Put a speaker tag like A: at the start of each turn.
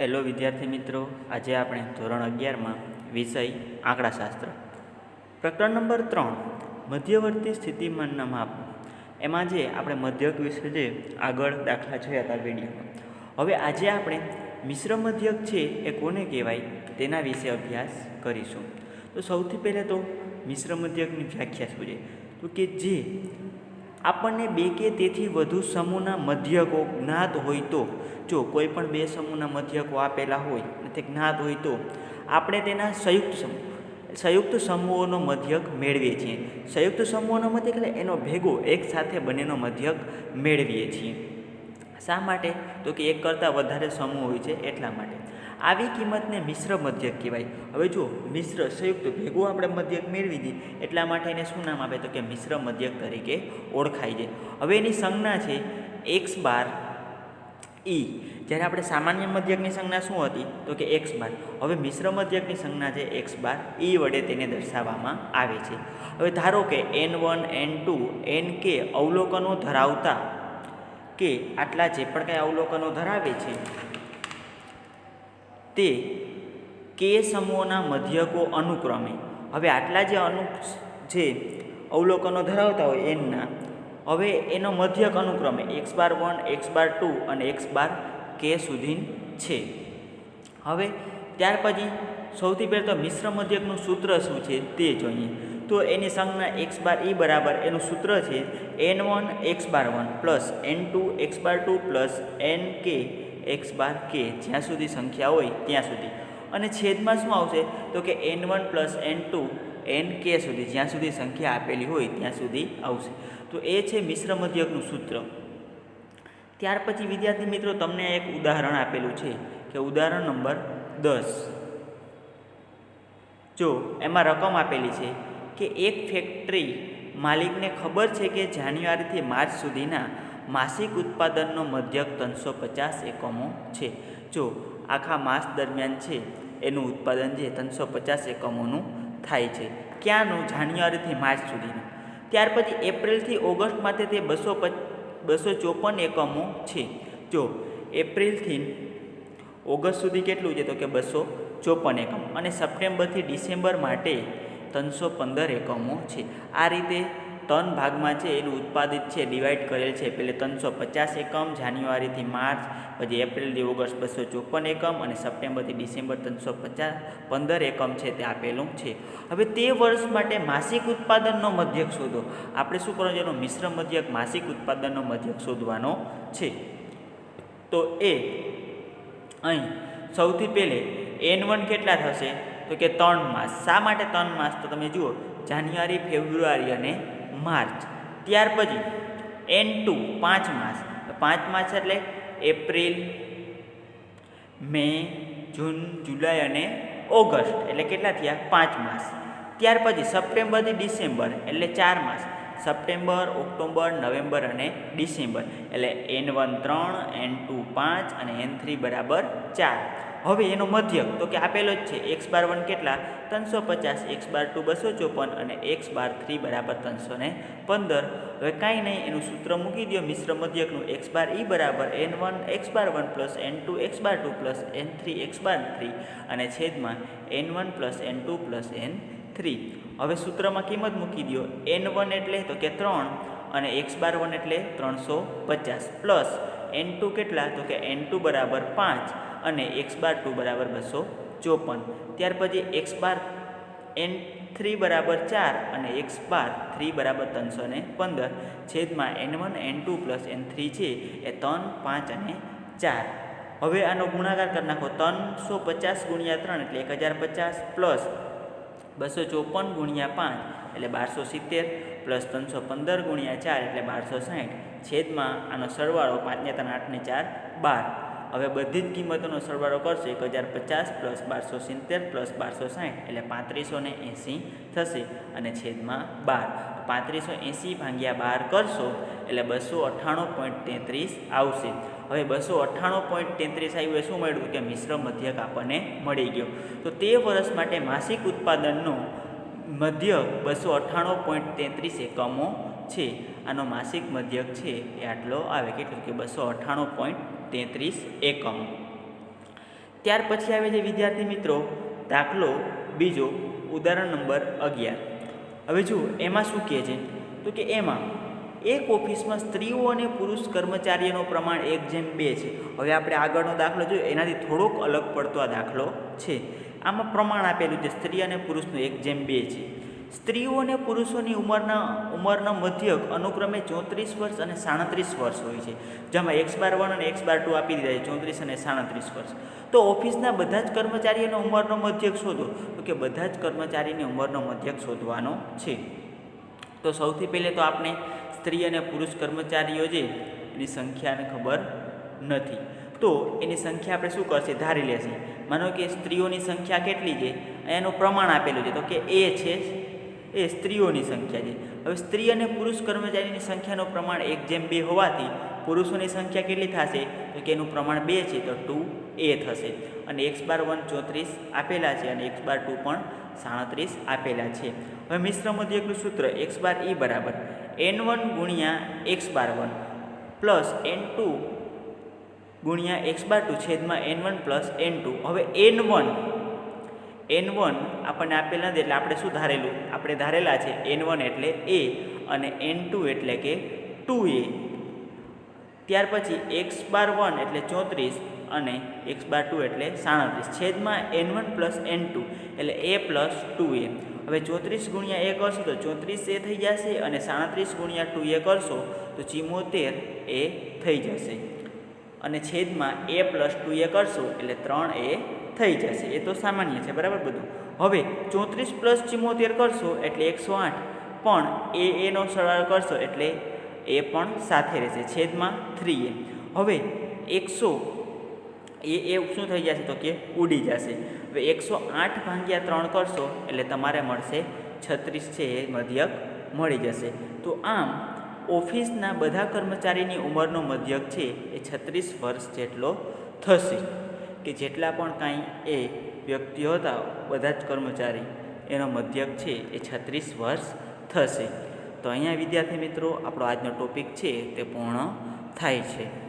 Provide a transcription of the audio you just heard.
A: Hello વિદ્યાર્થી મિત્રો. આજે આપણે ધોરણ અગિયારમાં વિષય આંકડાશાસ્ત્ર. પ્રકરણ નંબર ત્રણ, મધ્યવર્તી સ્થિતિમાનના માપ. એમાં જે આપણે મધ્યક વિશે જે આગળ દાખલા જોયા હતા વિડીયોમાં. હવે આજે આપણે મિશ્ર મધ્યક છે એ કોને કહેવાય? તેના વિશે અભ્યાસ કરીશું. તો સૌથી પહેલાં તો મિશ્ર મધ્યકની વ્યાખ્યા શું છે? તો કે જે આપણને બે કે તેથી વધુ સમૂહના મધ્યકો જ્ઞાત હોય તો, જો કોઈ પણ બે સમૂહના મધ્યકો આપેલા હોય, તે જ્ઞાત હોય તો, આપણે તેના સંયુક્ત સમૂહ, સંયુક્ત સમૂહોનો મધ્યક મેળવીએ છીએ. સંયુક્ત સમૂહોનો મધ્યક એટલે એનો ભેગો એક સાથે બંનેનો મધ્યક મેળવીએ છીએ. શા માટે? તો કે એક કરતાં વધારે સમૂહ હોય છે એટલા માટે. આવી કિંમતને મિશ્ર મધ્યક કહેવાય. હવે જો મિશ્ર સંયુક્ત ભેગું આપણે મધ્યક મેળવી દઈએ. એટલા માટે એને શું નામ આપે? તો કે મિશ્ર મધ્યક તરીકે ઓળખાય છે. હવે એની સંજ્ઞા છે એક્સ બાર ઈ જ્યારે આપણે સામાન્ય મધ્યકની સંજ્ઞા શું હતી? તો કે એક્સ બાર હવે મિશ્ર મધ્યકની સંજ્ઞા છે એક્સ બાર ઈ વડે તેને દર્શાવવામાં આવે છે. હવે ધારો કે N one N two N K અવલોકનો ધરાવતા કે આટલા જે પણ કંઈ અવલોકનો ધરાવે છે તે કે સમૂહોના મધ્યકો અનુક્રમે. હવે આટલા જે અનુ જે અવલોકનો ધરાવતા હોય એનના હવે એનો મધ્યક અનુક્રમે X bar one X bar two અને એક્સ બાર કે સુધી છે. હવે ત્યાર પછી સૌથી પહેલાં તો મિશ્ર મધ્યકનું સૂત્ર શું છે તે જોઈએ. તો એની સંજ્ઞા એક્સ બાર ઈ બરાબર એનું સૂત્ર છે N one X bar one plus N two X bar two plus N K X bar K જ્યાં સુધી સંખ્યા હોય ત્યાં સુધી. અને છેદમાં શું આવશે? તો કે N one plus N two, N K સુધી, જ્યાં સુધી સંખ્યા આપેલી હોય ત્યાં સુધી આવશે. તો એ છે મિશ્ર મધ્યકનું સૂત્ર. ત્યાર પછી વિદ્યાર્થી મિત્રો, તમને એક ઉદાહરણ આપેલું છે કે ઉદાહરણ નંબર દસ. જો એમાં રકમ આપેલી છે કે એક ફેક્ટરી માલિકને ખબર છે કે જાન્યુઆરીથી માર્ચ સુધીના માસિક ઉત્પાદનનો મધ્યક ત્રણસો પચાસ એકમો છે. જો આખા માસ દરમિયાન છે, એનું ઉત્પાદન જે ત્રણસો પચાસ એકમોનું થાય છે. ક્યાંનું? જાન્યુઆરીથી માર્ચ સુધીનું. ત્યાર પછી એપ્રિલથી ઓગસ્ટ માટે તે બસો બસો ચોપન એકમો છે. જો એપ્રિલથી ઓગસ્ટ સુધી કેટલું છે? તો કે બસો ચોપન એકમ. અને સપ્ટેમ્બરથી ડિસેમ્બર માટે ત્રણસો પંદર એકમો છે. આ રીતે ત્રણ ભાગમાં છે, એનું ઉત્પાદિત છે ડિવાઈડ કરેલ છે. પેલે ત્રણસો પચાસ એકમ, જાન્યુઆરીથી માર્ચ, પછી એપ્રિલથી ઓગસ્ટ બસો ચોપન એકમ અને સપ્ટેમ્બરથી ડિસેમ્બર ત્રણસો પચાસ પંદર એકમ છે તે આપેલું છે. હવે તે વર્ષ માટે માસિક ઉત્પાદનનો મધ્યક શોધો. આપણે શું કરવાનું છે? એનો મિશ્ર મધ્યક માસિક ઉત્પાદનનો મધ્યક શોધવાનો છે. તો એ અહીં સૌથી પહેલે એન વન કેટલા થશે? તો કે ત્રણ માસ. શા માટે ત્રણ માસ? તો તમે જુઓ, જાન્યુઆરી, ફેબ્રુઆરી અને માર્ચ. ત્યાર પછી એન ટુ પાંચ માસ પાંચ માસ એટલે એપ્રિલ, મે, જૂન, જુલાઈ અને ઓગસ્ટ. એટલે કેટલા થયા? પાંચ માસ ત્યાર પછી સપ્ટેમ્બરથી ડિસેમ્બર, એટલે ચાર માસ સપ્ટેમ્બર, ઓક્ટોબર, નવેમ્બર અને ડિસેમ્બર. એટલે એન વન ત્રણ એન ટુ પાંચ અને એન થ્રી બરાબર ચાર. હવે એનો મધ્યક, તો કે આપેલો જ છે, એક્સ બાર વન કેટલા? ત્રણસો પચાસ, એક્સ બાર ટુ બસો ચોપન અને એક્સ બાર થ્રી બરાબર ત્રણસો ને પંદર. હવે કાંઈ નહીં, એનું સૂત્ર મૂકી દો મિશ્ર મધ્યકનું એક્સ બાર ઈ બરાબર N one, X bar one plus N two, X bar two plus N three, X bar three અને છેદમાં N one plus N two plus N three. હવે સૂત્રમાં કિંમત મૂકી દો એન વન એટલે તો કે ત્રણ અને એક્સ બાર વન એટલે ત્રણસો પચાસ. પ્લસ એન ટુ કેટલા તો કે એન ટુ બરાબર પાંચ અને એક્સ બાર ટુ બરાબર બસો ચોપન. ત્યાર પછી એક્સ બાર એન થ્રી બરાબર ચાર અને એક્સ બાર થ્રી બરાબર ત્રણસો ને પંદર. છેદમાં N one N two plus N three છે એ ત્રણ, પાંચ અને ચાર. હવે આનો ગુણાકાર કરી નાખો. ત્રણસો પચાસ ગુણ્યા ત્રણ એટલે એક હજાર પચાસ પ્લસ બસો ચોપન ગુણ્યા પાંચ એટલે બારસો સિત્તેર. પ્લસ ત્રણસો પંદર ગુણ્યા ચાર એટલે બારસો સાઠ. છેદમાં આનો સરવાળો પાંચને ત્રણ આઠને ચાર, બાર. હવે બધી જ કિંમતોનો સરવાળો કરશો એક હજાર પચાસ પ્લસ બારસો સિત્તેર પ્લસ બારસો સાઠ એટલે પાંત્રીસો ને એંસી થશે અને છેદમાં બાર. પાંત્રીસો એંસી ભાગ્યા બાર કરશો, એટલે બસો અઠ્ઠાણું પોઈન્ટ તેત્રીસ આવશે. હવે બસો અઠ્ઠાણું પોઈન્ટ તેત્રીસ આવ્યું એ શું મળ્યું? કે મિશ્ર મધ્યક આપણને મળી ગયો. તો તે વર્ષ માટે માસિક ઉત્પાદનનો મધ્યક બસો અઠ્ઠાણું પોઈન્ટ તેત્રીસ એકમો છે. આનો માસિક મધ્યક છે એ આટલો આવે, કેટલું કે બસો અઠ્ઠાણું પોઈન્ટ તેત્રીસ એકમ. ત્યાર પછી આવે છે વિદ્યાર્થી મિત્રો, દાખલો બીજો, ઉદાહરણ નંબર અગિયાર. હવે જુઓ, એમાં શું કહે છે? તો કે એમાં, એક ઓફિસમાં સ્ત્રીઓ અને પુરુષ કર્મચારીઓનું પ્રમાણ એક જેમ બે છે. હવે આપણે આગળનો દાખલો જોઈએ, એનાથી થોડોક અલગ પડતો આ દાખલો છે. આમાં પ્રમાણ આપેલું છે, સ્ત્રી અને પુરુષનું એક જેમ બે છે. સ્ત્રીઓ અને પુરુષોની ઉંમરના ઉંમરના મધ્યક અનુક્રમે ચોત્રીસ વર્ષ અને સાડત્રીસ વર્ષ હોય છે. જેમાં એક્સ બાર વન અને એક્સ બાર ટુ આપી દીધા છે, ચોત્રીસ અને સાડત્રીસ વર્ષ. તો ઓફિસના બધા જ કર્મચારીઓનો ઉંમરનો મધ્યક શોધો. તો કે બધા જ કર્મચારીની ઉંમરનો મધ્યક શોધવાનો છે. તો સૌથી પહેલે તો આપણે સ્ત્રી અને પુરુષ કર્મચારીઓ છે, એની સંખ્યાને ખબર નથી. તો એની સંખ્યા આપણે શું કરશે? ધારી લેશે. માનો કે સ્ત્રીઓની સંખ્યા કેટલી છે? એનું પ્રમાણ આપેલું છે. તો કે એ છે એ સ્ત્રીઓની સંખ્યા છે. હવે સ્ત્રી અને પુરુષ કર્મચારીની સંખ્યાનું પ્રમાણ એક જેમ બે હોવાથી પુરુષોની સંખ્યા કેટલી થશે? તો કે એનું પ્રમાણ બે છે, તો ટુ એ થશે. અને એક્સ બાર વન ચોત્રીસ આપેલા છે અને એક્સ બાર ટુ પણ સાડત્રીસ આપેલા છે. હવે મિશ્ર મધ્યકનું સૂત્ર એક્સ બાર ઈ બરાબર. એન વન ગુણ્યા X bar one plus N two ગુણ્યા એક્સ બાર ટુ છેદમાં N one plus N two. હવે એન વન એન વન આપણને આપેલ નથી એટલે આપણે શું ધારેલું? આપણે ધારેલા છે એન વન એટલે એ અને એન ટુ એટલે કે ટુ એ ત્યાર પછી એક્સ બાર વન એટલે ચોત્રીસ અને એક્સ બાર ટુ એટલે સાડત્રીસ. છેદમાં N one plus N two એટલે એ પ્લસ ટુ એ હવે ચોત્રીસ ગુણ્યા એ કરશો તો ચોત્રીસ એ થઈ જશે અને સાડત્રીસ ગુણ્યા ટુ એ કરશો તો ચિમોતેર એ થઈ જશે. અને છેદમાં એ પ્લસ ટુ એ કરશો એટલે ત્રણ એ થઈ જશે, એ તો સામાન્ય છે, બરાબર બધું. હવે ચોત્રીસ પ્લસ ચુમ્મોતેર કરશો એટલે એકસો આઠ. પણ એ એનો સરળ કરશો એટલે એ પણ સાથે રહેશે, છેદમાં થ્રી એ. હવે એકસો, એ એ શું થઈ જશે તો કે ઉડી જશે. હવે એકસો આઠ ભાગ્યા ત્રણ કરશો એટલે તમારે મળશે છત્રીસ છે, એ મધ્યક મળી જશે. તો આમ, ઓફિસના બધા કર્મચારીની ઉંમરનો મધ્યક છે એ છત્રીસ વર્ષ જેટલો થશે. કે જેટલા પણ કાંઈ એ વ્યક્તિઓ હતા, બધા જ કર્મચારી એનો મધ્યક છે એ છત્રીસ વર્ષ થશે. તો અહીંયા વિદ્યાર્થી મિત્રો, આપણો આજનો ટોપિક છે તે પૂર્ણ થાય છે.